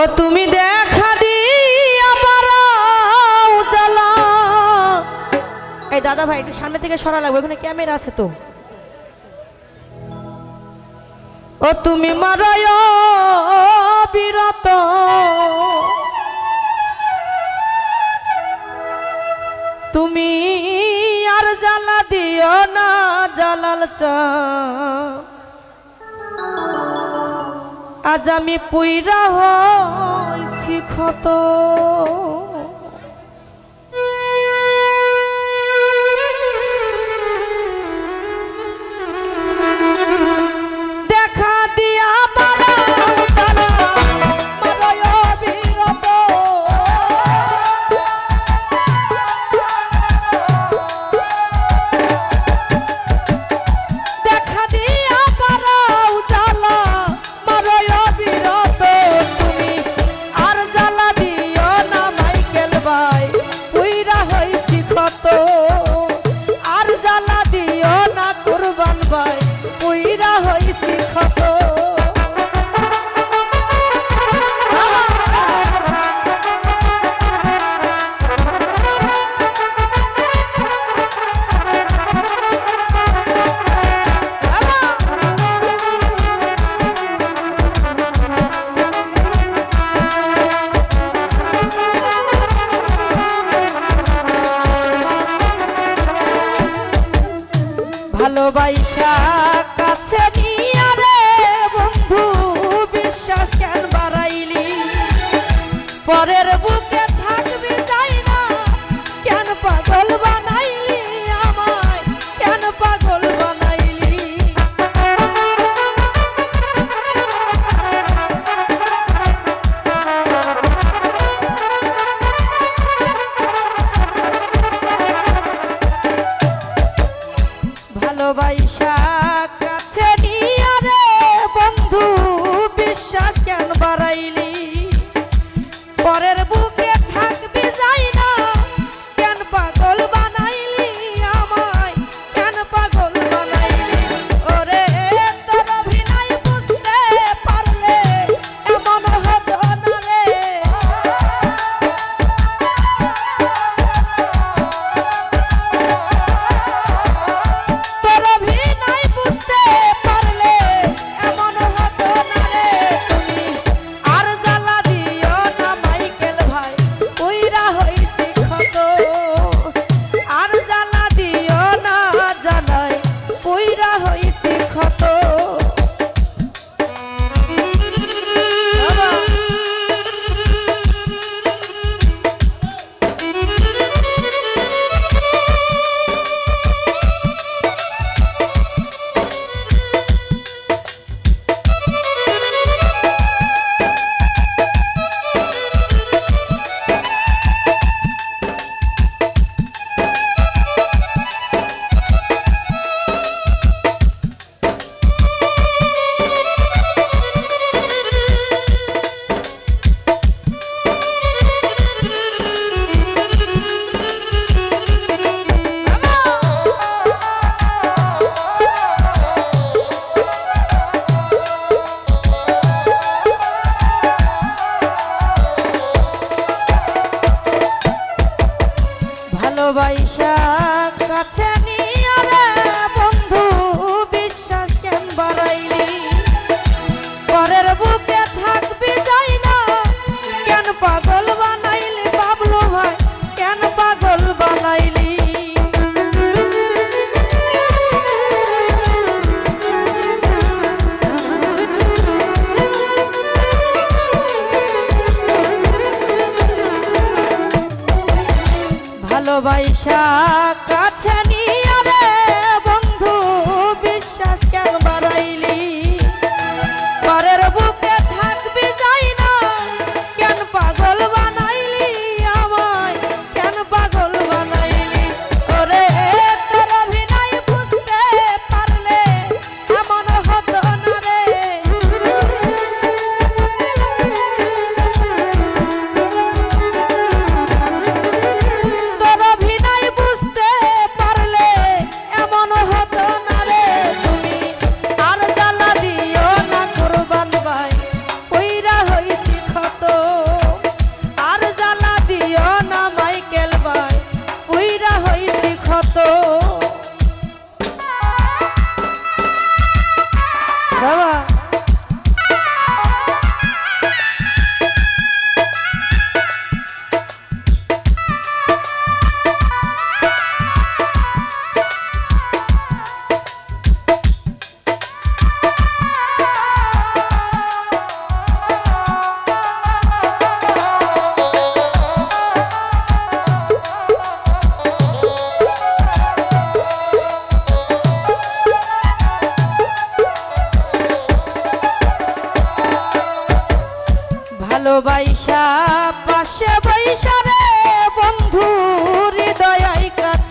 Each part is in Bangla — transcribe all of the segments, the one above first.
ও তুমি দেখা দি আমার জ্বালা। এই দাদা ভাই, একটু সামনে থেকে সরা লাগবে, ওখানে ক্যামেরা আছে তো। ও তুমি মারায় বিরত। তুমি আর জ্বালা দিও না, জালাল চা। আজ আমি পুইরা হইছি ক্ষত। পুইরা হইছি খত ভালোবাসি But it ভালোবাসা কাছে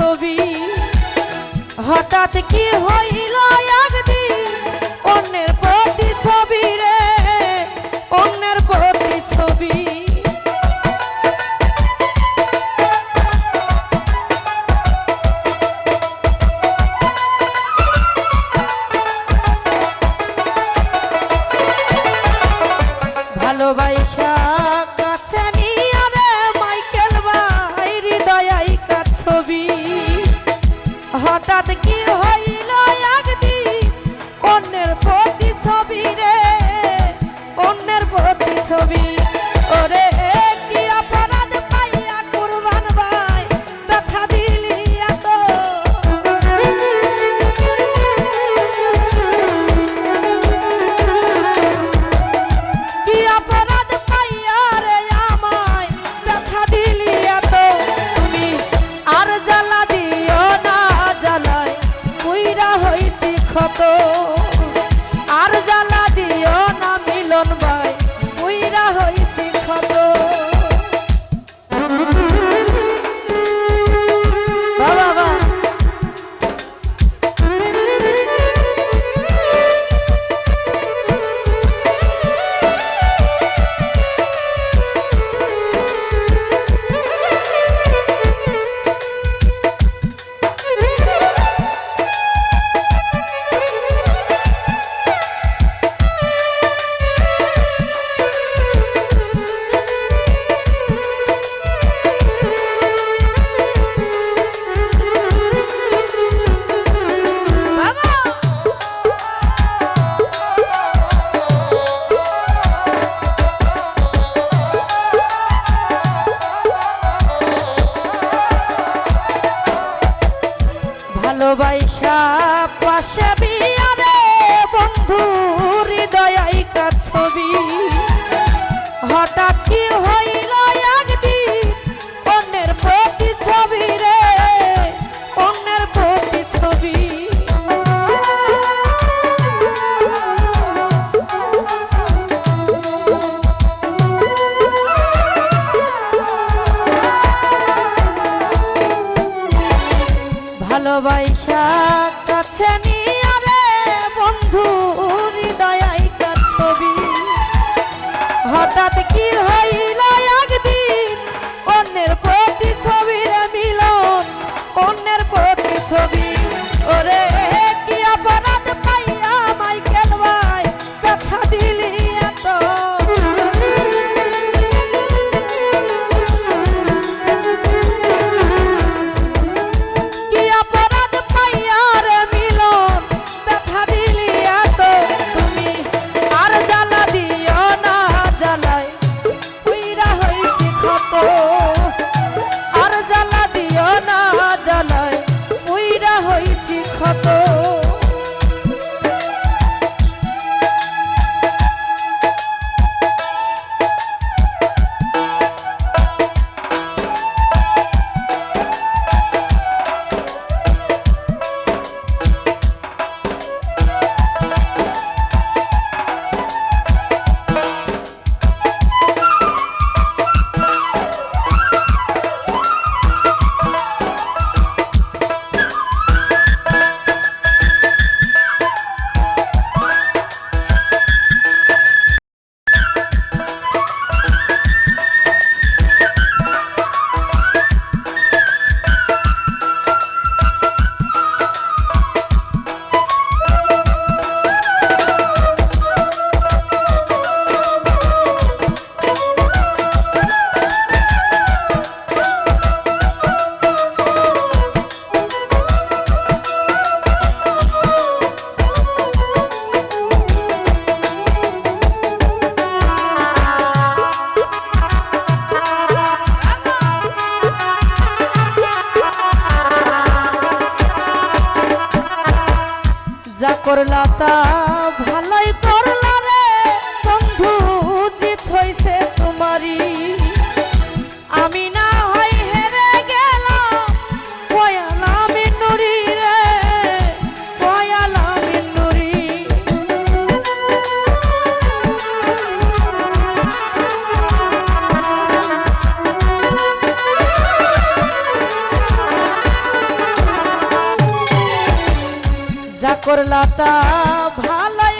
ছবি হঠাৎ কি হইল একদিন অন্যের প্রতি ছবি রে অন্যের প্রতি ছবি ভালোবাসা ভালোবাসা পাশে বিয়ারে বন্ধু হৃদয় ছবি? হঠাৎ কি হয় Tobias. মনটা ভালোই